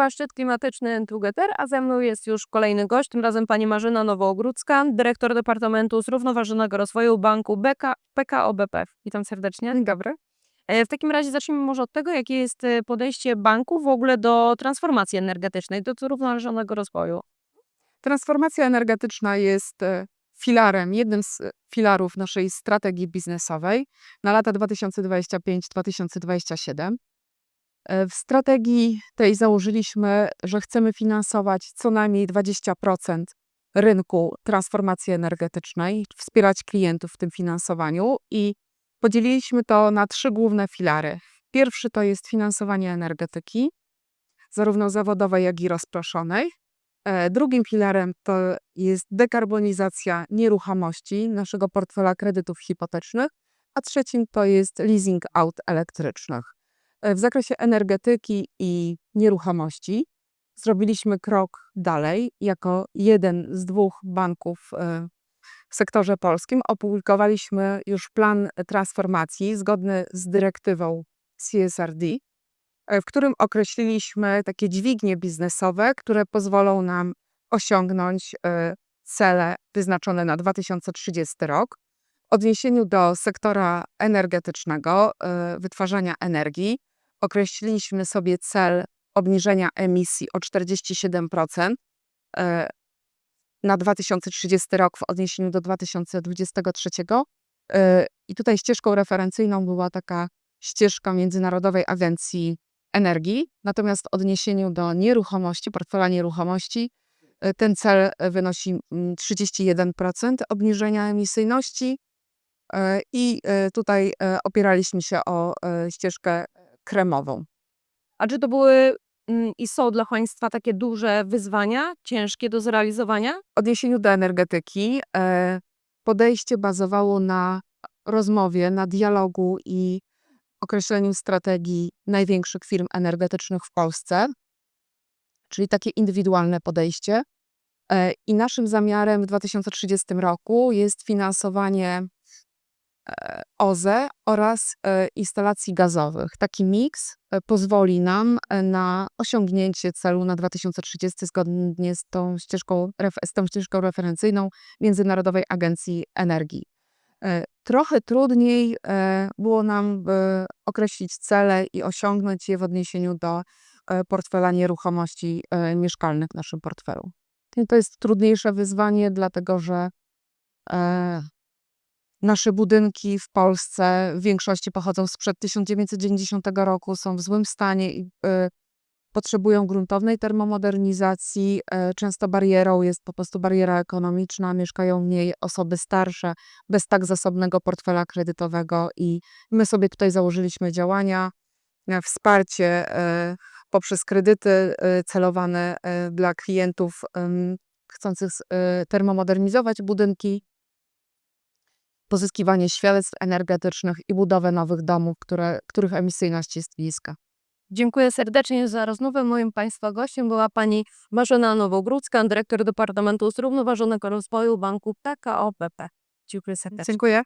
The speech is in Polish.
Paszczyt klimatyczny Together, a ze mną jest już kolejny gość, tym razem pani Marzyna Nowoogródzka, dyrektor Departamentu Zrównoważonego Rozwoju Banku BK, PKO BP. Witam serdecznie. Dzień dobry. E, W takim razie zacznijmy może od tego, jakie jest e, podejście banku w ogóle do transformacji energetycznej, do zrównoważonego rozwoju. Transformacja energetyczna jest e, filarem, jednym z filarów naszej strategii biznesowej na lata 2025-2027. E, W strategii tej założyliśmy, że chcemy finansować co najmniej 20% rynku transformacji energetycznej, wspierać klientów w tym finansowaniu i podzieliliśmy to na trzy główne filary. Pierwszy to jest finansowanie energetyki, zarówno zawodowej, jak i rozproszonej. E, Drugim filarem to jest dekarbonizacja nieruchomości naszego portfela kredytów hipotecznych, a trzecim to jest leasing aut elektrycznych. E, W zakresie energetyki i nieruchomości zrobiliśmy krok dalej. Jako jeden z dwóch banków e, w sektorze polskim opublikowaliśmy już plan transformacji zgodny z dyrektywą CSRD, e, w którym określiliśmy takie dźwignie biznesowe, które pozwolą nam osiągnąć cele wyznaczone na 2030 rok. W odniesieniu do sektora energetycznego, wytwarzania energii, określiliśmy sobie cel obniżenia emisji o 47% e, na 2030 rok w odniesieniu do 2023. E, I tutaj ścieżką referencyjną była taka ścieżka Międzynarodowej Agencji Energii. Natomiast w odniesieniu do nieruchomości, portfela nieruchomości, e, ten cel wynosi mm, 31% obniżenia emisyjności. I tutaj opieraliśmy się o ścieżkę kremową. A czy to były mm, i są dla państwa takie duże wyzwania, ciężkie do zrealizowania? W odniesieniu do energetyki e, podejście bazowało na rozmowie, na dialogu i określeniu strategii największych firm energetycznych w Polsce, czyli takie indywidualne podejście. E, I naszym zamiarem w 2030 roku jest finansowanie OZE oraz e, instalacji gazowych. Taki miks e, pozwoli nam e, na osiągnięcie celu na 2030 zgodnie z tą ścieżką, z tą ścieżką referencyjną Międzynarodowej Agencji Energii. Trochę trudniej było nam określić cele i osiągnąć je w odniesieniu do portfela nieruchomości mieszkalnych w naszym portfelu. To jest trudniejsze wyzwanie, dlatego że nasze budynki w Polsce w większości pochodzą sprzed 1990 roku, są w złym stanie i e, potrzebują gruntownej termomodernizacji. E, Często barierą jest po prostu bariera ekonomiczna, mieszkają w niej osoby starsze, bez tak zasobnego portfela kredytowego i my sobie tutaj założyliśmy działania, e, wsparcie e, poprzez kredyty e, celowane e, dla klientów em, chcących termomodernizować budynki, pozyskiwanie świadectw energetycznych i budowę nowych domów, które, których emisyjność jest niska. Dziękuję serdecznie za rozmowę. Moim Państwa gościem była Pani Marzena Nowogródzka, dyrektor Departamentu Zrównoważonego Rozwoju Banku PKO BP. Dziękuję serdecznie. Dziękuję.